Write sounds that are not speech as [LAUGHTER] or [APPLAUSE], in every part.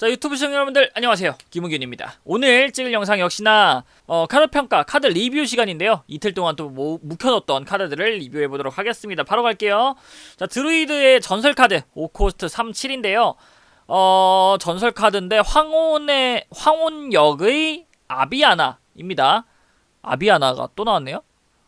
자 유튜브 시청자 여러분들 안녕하세요. 김우균입니다. 오늘 찍을 영상 역시나 어, 카드 평가 카드 리뷰 시간인데요. 이틀 동안 또 모, 묵혀뒀던 카드들을 리뷰해 보도록 하겠습니다. 바로 갈게요. 자 드루이드의 전설 카드 5코스트 37인데요. 어 전설 카드인데 황혼의 황혼역의 아비아나입니다. 아비아나가 또 나왔네요.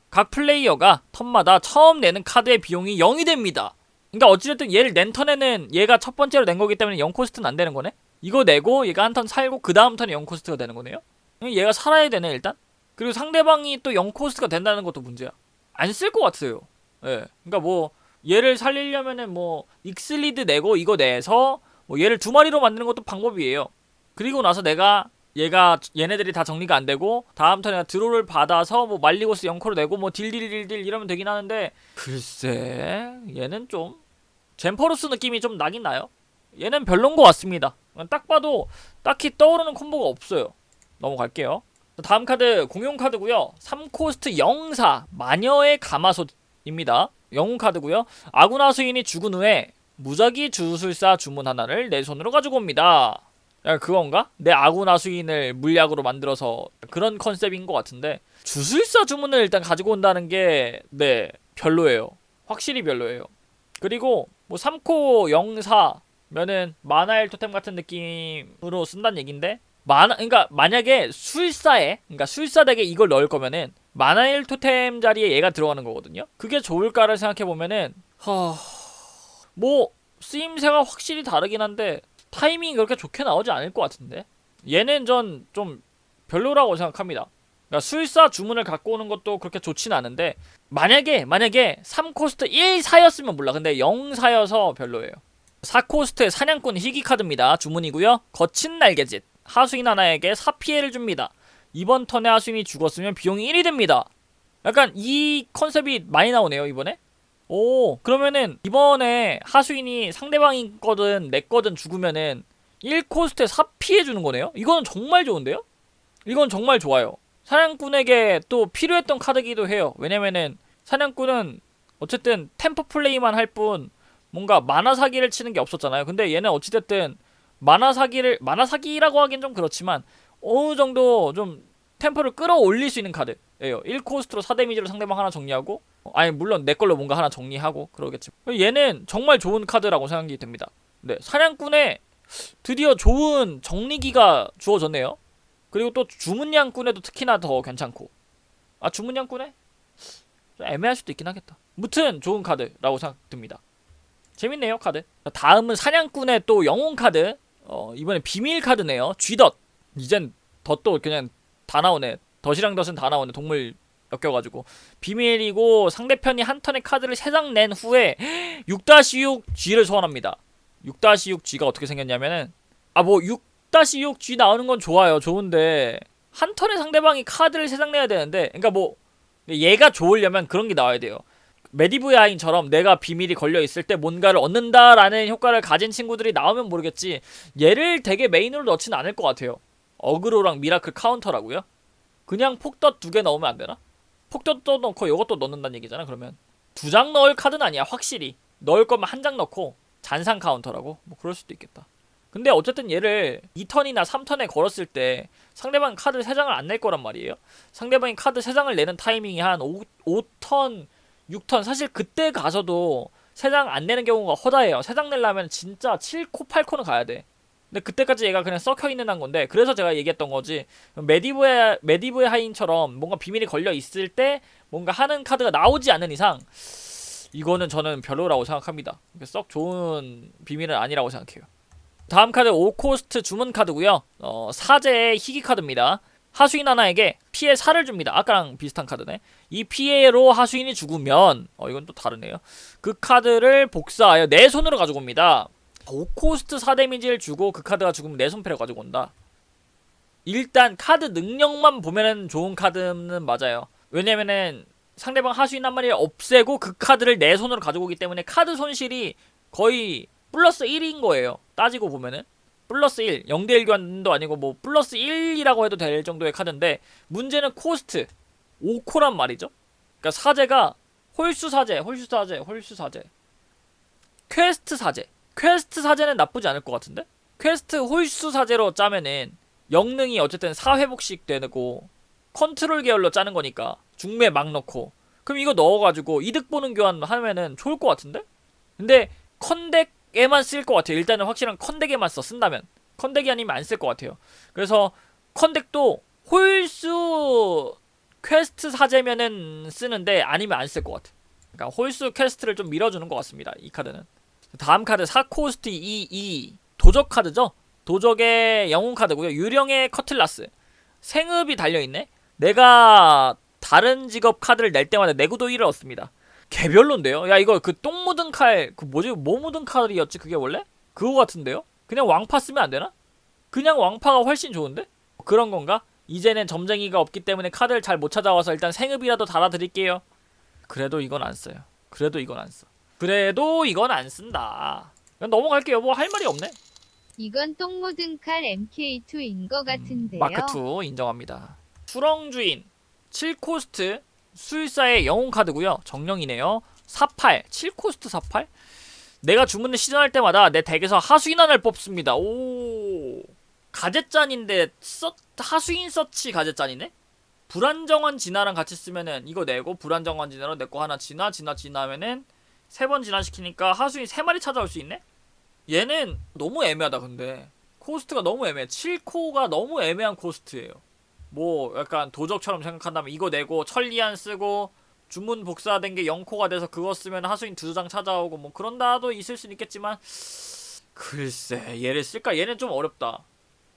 각 플레이어가 턴마다 처음 내는 카드의 비용이 0이 됩니다. 그러니까 어찌됐든 얘를 낸 턴에는 얘가 첫 번째로 낸 거기 때문에 0코스트는 안 되는 거네 이거 내고 얘가 한 턴 살고 그 다음 턴에 0코스트가 되는 거네요. 얘가 살아야 되네 일단. 그리고 상대방이 또 0코스트가 된다는 것도 문제야. 안 쓸 것 같아요. 예. 그러니까 뭐 얘를 살리려면은 뭐 익슬리드 내고 이거 내서 뭐 얘를 두 마리로 만드는 것도 방법이에요. 그리고 나서 내가 얘가 얘네들이 다 정리가 안 되고 다음 턴에 드로를 받아서 뭐 말리고스 0코로 내고 뭐 딜딜딜딜 이러면 되긴 하는데 글쎄 얘는 좀 젠퍼루스 느낌이 좀 나긴 나요. 얘는 별론 것 같습니다. 딱 봐도 딱히 떠오르는 콤보가 없어요. 넘어갈게요. 다음 카드 공용 카드고요. 3코스트 영사 마녀의 가마솥입니다. 영웅 카드고요. 아구나 수인이 죽은 후에 무작위 주술사 주문 하나를 내 손으로 가지고 옵니다. 야, 그건가? 내 아구나 수인을 물약으로 만들어서 그런 컨셉인 것 같은데 주술사 주문을 일단 가지고 온다는 게 네 별로예요. 확실히 별로예요. 그리고 뭐 3코 영사 면은 마나엘 토템 같은 느낌으로 쓴다는 얘긴데 마나 그러니까 만약에 술사에 그러니까 술사 덱에 이걸 넣을 거면은 마나엘 토템 자리에 얘가 들어가는 거거든요. 그게 좋을까를 생각해 보면은 허 뭐 쓰임새가 확실히 다르긴 한데 타이밍이 그렇게 좋게 나오지 않을 것 같은데 얘는 전 좀 별로라고 생각합니다. 그러니까 술사 주문을 갖고 오는 것도 그렇게 좋진 않은데 만약에 만약에 3코스트 1사였으면 몰라. 근데 0사여서 별로예요. 4코스트 사냥꾼 희귀 카드입니다. 주문이고요. 거친 날개짓. 하수인 하나에게 4피해를 줍니다. 이번 턴에 하수인이 죽었으면 비용이 1이 됩니다. 약간 이 컨셉이 많이 나오네요, 이번에. 오, 그러면은 이번에 하수인이 상대방인 거든 내 거든 죽으면은 1코스트에 4피해 주는 거네요? 이거는 정말 좋은데요? 이건 정말 좋아요. 사냥꾼에게 또 필요했던 카드기도 해요. 왜냐면은 사냥꾼은 어쨌든 템포 플레이만 할 뿐 뭔가 만화 사기를 치는 게 없었잖아요. 근데 얘는 어찌됐든 만화 사기를 만화 사기라고 하긴 좀 그렇지만 어느 정도 좀 템포를 끌어올릴 수 있는 카드예요. 1코스트로 4 데미지로 상대방 하나 정리하고 아니 물론 내 걸로 뭔가 하나 정리하고 그러겠지. 얘는 정말 좋은 카드라고 생각이 됩니다. 네, 사냥꾼에 드디어 좋은 정리기가 주어졌네요. 그리고 또 주문양꾼에도 특히나 더 괜찮고 아 주문양꾼에 좀 애매할 수도 있긴 하겠다. 무튼 좋은 카드라고 생각됩니다. 재밌네요 카드. 다음은 사냥꾼의 또 영웅 카드. 어, 이번에 비밀 카드네요. 쥐덫. 이젠 덫도 그냥 다 나오네. 덫이랑 덫은 다 나오네. 동물 엮여가지고 비밀이고 상대편이 한 턴의 카드를 세장낸 후에 [GASPS] 6-6 G를 소환합니다. 6-6 G가 어떻게 생겼냐면은 아 뭐 6-6 G 나오는 건 좋아요. 좋은데 한 턴에 상대방이 카드를 세장 내야 되는데 그러니까 뭐 얘가 좋으려면 그런 게 나와야 돼요. 메디브의 아인처럼 내가 비밀이 걸려 있을 때 뭔가를 얻는다라는 효과를 가진 친구들이 나오면 모르겠지 얘를 되게 메인으로 넣지는 않을 것 같아요 어그로랑 미라클 카운터라고요? 그냥 폭덧 두 개 넣으면 안 되나? 폭덧도 넣고 이것도 넣는다는 얘기잖아 그러면 두 장 넣을 카드는 아니야 확실히 넣을 거면 한 장 넣고 잔상 카운터라고? 뭐 그럴 수도 있겠다 근데 어쨌든 얘를 2턴이나 3턴에 걸었을 때 상대방 카드 3장을 안 낼 거란 말이에요 상대방이 카드 3장을 내는 타이밍이 한 5, 5턴 6턴. 사실 그때 가서도 3장 안 내는 경우가 허다해요. 3장 내려면 진짜 7코 8코는 가야 돼. 근데 그때까지 얘가 그냥 썩혀 있는 한 건데 그래서 제가 얘기했던 거지. 메디브의 메디브의 하인처럼 뭔가 비밀이 걸려 있을 때 뭔가 하는 카드가 나오지 않는 이상 이거는 저는 별로라고 생각합니다. 썩 좋은 비밀은 아니라고 생각해요. 다음 카드 5코스트 주문 카드고요. 어, 사제의 희귀 카드입니다 하수인 하나에게 피해 4를 줍니다. 아까랑 비슷한 카드네. 이 피해로 하수인이 죽으면 어 이건 또 다르네요. 그 카드를 복사하여 내 손으로 가지고 옵니다. 5코스트 4데미지를 주고 그 카드가 죽으면 내 손패를 가지고 온다. 일단 카드 능력만 보면은 좋은 카드는 맞아요. 왜냐면은 상대방 하수인 한 마리를 없애고 그 카드를 내 손으로 가지고 오기 때문에 카드 손실이 거의 플러스 1인 거예요. 따지고 보면은. 플러스 1, 0대1 교환도 아니고 뭐 플러스 1이라고 해도 될 정도의 카드인데 문제는 코스트 5코란 말이죠. 그러니까 사제가 홀수 사제, 홀수 사제, 홀수 사제. 퀘스트 사제. 퀘스트 사제는 나쁘지 않을 것 같은데? 퀘스트 홀수 사제로 짜면은 영능이 어쨌든 4회복씩 되고 컨트롤 계열로 짜는 거니까 중매 막 넣고 그럼 이거 넣어가지고 이득 보는 교환 하면은 좋을 것 같은데? 근데 컨덱 에만 쓸 것 같아요. 일단은 확실한 컨덱에만 써 쓴다면 컨덱이 아니면 안 쓸 것 같아요. 그래서 컨덱도 홀수 퀘스트 사제면은 쓰는데 아니면 안 쓸 것 같아. 그러니까 홀수 퀘스트를 좀 밀어주는 것 같습니다. 이 카드는. 다음 카드 사코스트 22 도적 카드죠. 도적의 영웅 카드고요. 유령의 커틀라스. 생읍이 달려 있네. 내가 다른 직업 카드를 낼 때마다 내구도 1을 얻습니다. 개별로인데요? 야 이거 그 똥 묻은 칼, 그 뭐지? 뭐 묻은 칼이었지 그게 원래? 그거 같은데요? 그냥 왕파 쓰면 안 되나? 그냥 왕파가 훨씬 좋은데? 그런 건가? 이제는 점쟁이가 없기 때문에 카드를 잘 못 찾아와서 일단 생읍이라도 달아드릴게요. 그래도 이건 안 써요. 그래도 이건 안 써. 그래도 이건 안 쓴다. 넘어갈게요. 뭐 할 말이 없네. 이건 똥 묻은 칼 MK2인 것 같은데요. 마크2 인정합니다. 수렁주인 7코스트 수일사의 영웅 카드고요. 정령이네요. 48 7코스트 48 내가 주문을 시전할 때마다 내 덱에서 하수인 하나를 뽑습니다. 오 가젯잔인데 서, 하수인 서치 가젯잔이네? 불안정한 진화랑 같이 쓰면은 이거 내고 불안정한 진화로 내거 하나 진화 진화 진화하면은 세 번 진화시키니까 하수인 세 마리 찾아올 수 있네? 얘는 너무 애매하다 근데 코스트가 너무 애매해 7코가 너무 애매한 코스트예요 뭐 약간 도적처럼 생각한다면 이거 내고 천리안 쓰고 주문 복사된 게 0코가 돼서 그거 쓰면 하수인 두 장 찾아오고 뭐 그런 다도 있을 수는 있겠지만 글쎄 얘를 쓸까? 얘는 좀 어렵다.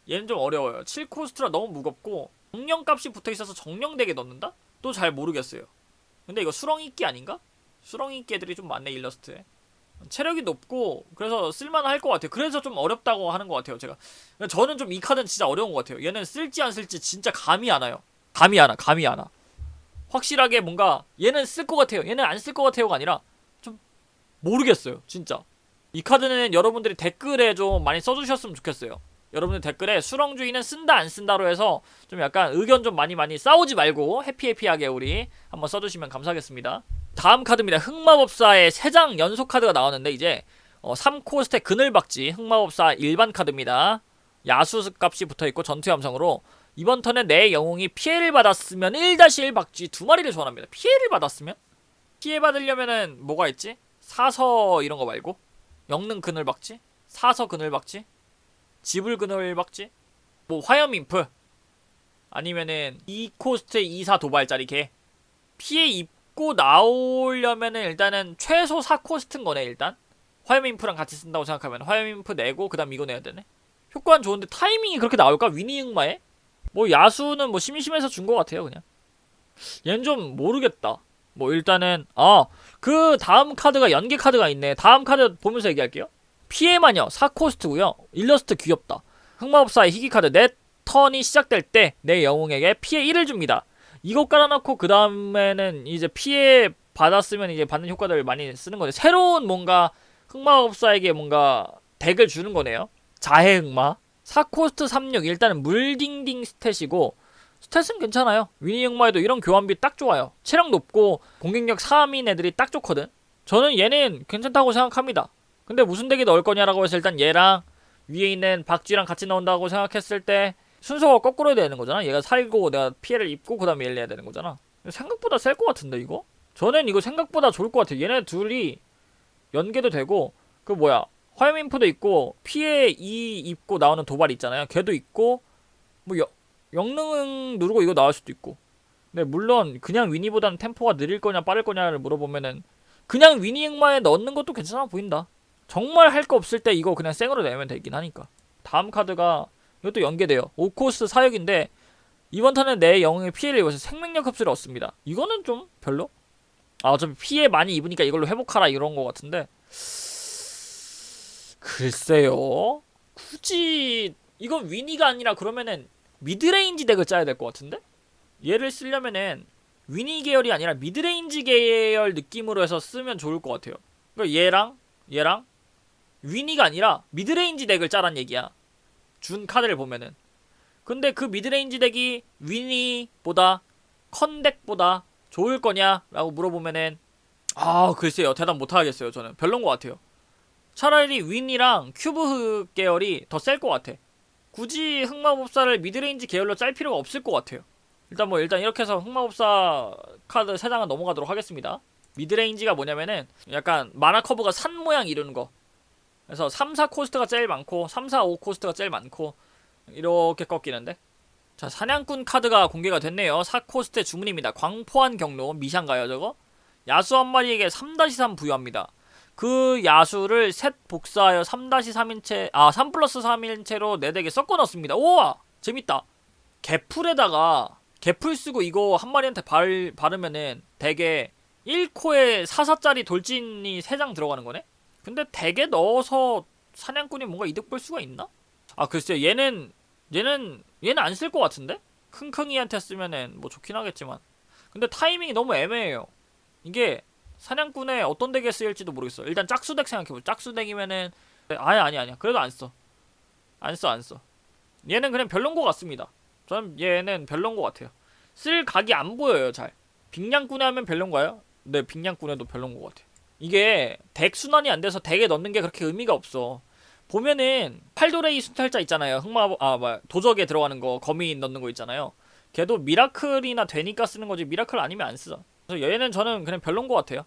얘는 좀 어려워요. 7코스트라 너무 무겁고 정령값이 붙어있어서 정령덱에 넣는다? 또 잘 모르겠어요. 근데 이거 수렁이끼 아닌가? 수렁이끼 애들이 좀 많네 일러스트에 체력이 높고 그래서 쓸만할 것 같아요. 그래서 좀 어렵다고 하는 것 같아요. 제가 저는 좀 이 카드는 진짜 어려운 것 같아요. 얘는 쓸지 안 쓸지 진짜 감이 안 와요. 감이 안 와, 감이 안 와. 확실하게 뭔가 얘는 쓸 것 같아요. 얘는 안 쓸 것 같아요가 아니라 좀 모르겠어요. 진짜 이 카드는 여러분들이 댓글에 좀 많이 써주셨으면 좋겠어요. 여러분들 댓글에 수렁주의는 쓴다 안 쓴다로 해서 좀 약간 의견 좀 많이 많이 싸우지 말고 해피해피하게 우리 한번 써주시면 감사하겠습니다. 다음 카드입니다. 흑마법사의 3장 연속 카드가 나왔는데 이제 어, 3코스트 그늘박쥐 흑마법사 일반 카드입니다. 야수 값이 붙어있고 전투 함성으로 이번 턴에 내 영웅이 피해를 받았으면 1-1 박쥐 두 마리를 소환합니다. 피해를 받았으면? 피해 받으려면은 뭐가 있지? 사서 이런 거 말고 영능 그늘 박쥐? 사서 그늘 박쥐? 지불 그늘 박쥐? 뭐 화염 인프? 아니면은 2코스트 2사 도발짜리 개? 피해 입고 나오려면은 일단은 최소 4코스트인 거네 일단. 화염 인프랑 같이 쓴다고 생각하면 화염 인프 내고 그 다음 이거 내야 되네. 효과는 좋은데 타이밍이 그렇게 나올까? 위니응마에? 뭐 야수는 뭐 심심해서 준 것 같아요 그냥. 얘는 좀 모르겠다. 뭐 일단은 아 그 다음 카드가 연계 카드가 있네. 다음 카드 보면서 얘기할게요. 피해 마녀 4코스트고요. 일러스트 귀엽다. 흑마법사의 희귀 카드 내 턴이 시작될 때 내 영웅에게 피해 1을 줍니다 이거 깔아놓고 그 다음에는 이제 피해 받았으면 이제 받는 효과들을 많이 쓰는 건데 새로운 뭔가 흑마법사에게 뭔가 덱을 주는 거네요. 자해 흑마 4코스트 36 일단은 물딩딩 스탯이고 스탯은 괜찮아요. 위니 흑마에도 이런 교환비 딱 좋아요. 체력 높고 공격력 3인 애들이 딱 좋거든. 저는 얘는 괜찮다고 생각합니다. 근데 무슨 덱에 넣을 거냐라고 해서 일단 얘랑 위에 있는 박쥐랑 같이 넣는다고 생각했을 때 순서가 거꾸로 되는 거잖아. 얘가 살고 내가 피해를 입고 그 다음에 얘를 내야 되는 거잖아. 생각보다 셀 것 같은데 이거? 저는 이거 생각보다 좋을 것 같아. 얘네 둘이 연계도 되고 그 뭐야 화염 인프도 있고 피해 2 입고 나오는 도발 있잖아요. 걔도 있고 뭐 여, 영능 누르고 이거 나올 수도 있고. 근데 물론 그냥 위니보다는 템포가 느릴 거냐 빠를 거냐를 물어보면은 그냥 위니 흑마에 넣는 것도 괜찮아 보인다. 정말 할 거 없을 때 이거 그냥 생으로 내면 되긴 하니까. 다음 카드가 이것도 연계돼요. 5코스 사역인데 이번 턴에 내 영웅의 피해를 입어서 생명력 흡수를 얻습니다. 이거는 좀 별로? 아 어차피 피해 많이 입으니까 이걸로 회복하라 이런 거 같은데 글쎄요. 굳이 이건 위니가 아니라 그러면은 미드레인지 덱을 짜야 될 것 같은데? 얘를 쓰려면은 위니 계열이 아니라 미드레인지 계열 느낌으로 해서 쓰면 좋을 것 같아요. 그러니까 얘랑 얘랑 위니가 아니라 미드레인지 덱을 짜란 얘기야. 준 카드를 보면은. 근데 그 미드레인지 덱이 위니보다 컨덱보다 좋을 거냐라고 물어보면은 아 글쎄요 대답 못 하겠어요 저는 별론 것 같아요. 차라리 윈이랑 큐브 계열이 더 셀 것 같아. 굳이 흑마법사를 미드레인지 계열로 짤 필요가 없을 것 같아요. 일단 뭐 일단 이렇게 해서 흑마법사 카드 3장은 넘어가도록 하겠습니다. 미드레인지가 뭐냐면은 약간 마나 커브가 산 모양 이루는 거. 그래서 3, 4 코스트가 제일 많고 3, 4, 5 코스트가 제일 많고 이렇게 꺾이는데. 자 사냥꾼 카드가 공개가 됐네요. 4코스트의 주문입니다. 광포한 경로 미샹가요 저거? 야수 한 마리에게 3-3 부여합니다. 그 야수를 셋 복사하여 3-3인체 아3 플러스 3인체로 내 덱에 섞어 넣습니다. 우와! 재밌다. 개풀에다가 개풀 쓰고 이거 한 마리한테 발, 바르면은 덱에 1코에 4사짜리 돌진이 3장 들어가는 거네 근데 덱에 넣어서 사냥꾼이 뭔가 이득 볼 수가 있나? 아 글쎄 얘는 얘는 얘는 안 쓸 것 같은데? 킁킁이한테 쓰면은 뭐 좋긴 하겠지만. 근데 타이밍이 너무 애매해요. 이게 사냥꾼의 어떤 덱에 쓰일지도 모르겠어. 일단 짝수 덱 생각해보자. 짝수 덱이면은 아니 아니 아니야. 그래도 안써 안 써 안 써. 얘는 그냥 별론 것 같습니다. 저는 얘는 별론 것 같아요. 쓸 각이 안 보여요 잘. 빅냥꾼에 하면 별론가요? 네 빅냥꾼에도 별론 것 같아요 이게 덱 순환이 안 돼서 덱에 넣는 게 그렇게 의미가 없어 보면은 팔도레이 순찰자 있잖아요. 흑마 아 뭐야 도적에 들어가는 거 거미 넣는 거 있잖아요. 걔도 미라클이나 되니까 쓰는 거지 미라클 아니면 안 쓰죠. 그래서 얘는 저는 그냥 별론 것 같아요.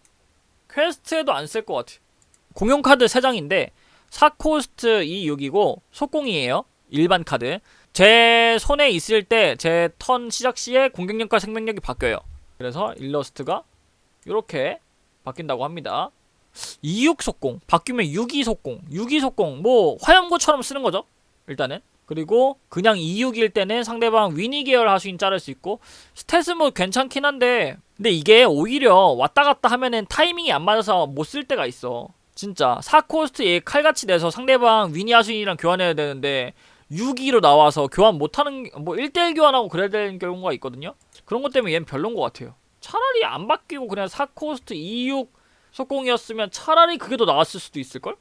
퀘스트에도 안 쓸 것 같아요. 공용 카드 3장인데 4코스트 26이고 속공이에요. 일반 카드. 제 손에 있을 때 제 턴 시작 시에 공격력과 생명력이 바뀌어요. 그래서 일러스트가 이렇게 바뀐다고 합니다. 26 속공 바뀌면 62 속공 62 속공 뭐 화염고처럼 쓰는 거죠 일단은. 그리고 그냥 26일 때는 상대방 위니 계열 하수인 자를 수 있고 스탯은 뭐 괜찮긴 한데 근데 이게 오히려 왔다 갔다 하면은 타이밍이 안 맞아서 못 쓸 때가 있어. 진짜. 4코스트 얘 칼같이 내서 상대방 위니 하수인이랑 교환해야 되는데 6기로 나와서 교환 못하는 뭐 1대1 교환하고 그래야 되는 경우가 있거든요. 그런 것 때문에 얘는 별론 것 같아요 차라리 안 바뀌고 그냥 4코스트 26 속공이었으면 차라리 그게 더 나았을 수도 있을걸?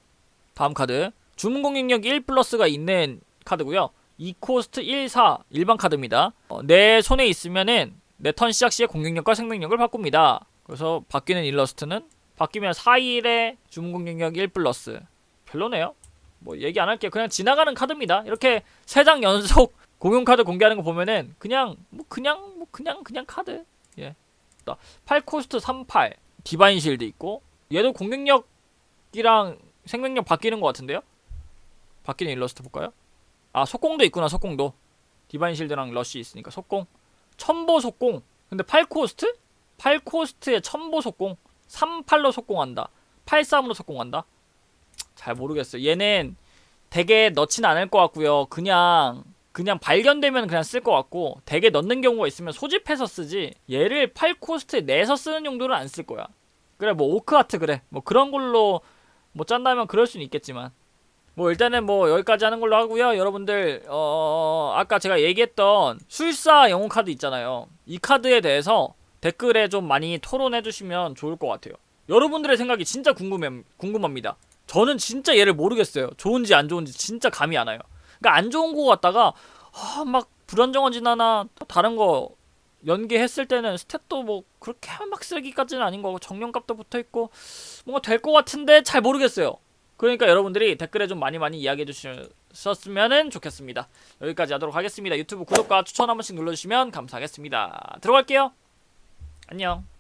다음 카드. 주문 공격력 1 플러스가 있는 카드고요. 2코스트 1, 4 일반 카드입니다. 어, 내 손에 있으면은 내 턴 시작 시에 공격력과 생명력을 바꿉니다. 그래서 바뀌는 일러스트는 바뀌면 4일에 주문 공격력 1 플러스. 별로네요. 뭐 얘기 안 할게요. 그냥 지나가는 카드입니다. 이렇게 3장 연속 [LAUGHS] 공용 카드 공개하는 거 보면은 그냥 뭐 그냥 뭐 그냥 그냥 카드. 예 8코스트 38 디바인 실드 있고 얘도 공격력이랑 생명력 바뀌는 것 같은데요? 바뀌는 일러스트 볼까요? 아 속공도 있구나 속공도. 디바인 실드랑 러쉬 있으니까 속공. 첨보 속공. 근데 8코스트? 8코스트에 첨보 속공. 38로 속공한다. 83으로 속공한다? 잘 모르겠어요. 얘는 덱에 넣진 않을 것 같고요. 그냥 그냥 발견되면 그냥 쓸 것 같고 덱에 넣는 경우가 있으면 소집해서 쓰지 얘를 8코스트에 내서 쓰는 용도는 안 쓸 거야. 그래 뭐 오크아트 그래. 뭐 그런 걸로 뭐 짠다면 그럴 수는 있겠지만. 뭐 일단은 뭐 여기까지 하는 걸로 하고요. 여러분들 어 아까 제가 얘기했던 술사 영웅 카드 있잖아요. 이 카드에 대해서 댓글에 좀 많이 토론해 주시면 좋을 것 같아요. 여러분들의 생각이 진짜 궁금해, 궁금합니다. 저는 진짜 얘를 모르겠어요. 좋은지 안 좋은지 진짜 감이 안 와요 그러니까 안 좋은 거 같다가 아, 막 불안정하지나나 또 다른 거 연계했을 때는 스탯도 뭐 그렇게 막 쓰기까지는 아닌 거고 정령값도 붙어 있고 뭔가 될 것 같은데 잘 모르겠어요. 그러니까 여러분들이 댓글에 좀 많이 많이 이야기해 주셨으면 좋겠습니다. 여기까지 하도록 하겠습니다. 유튜브 구독과 추천 한 번씩 눌러주시면 감사하겠습니다. 들어갈게요. 안녕.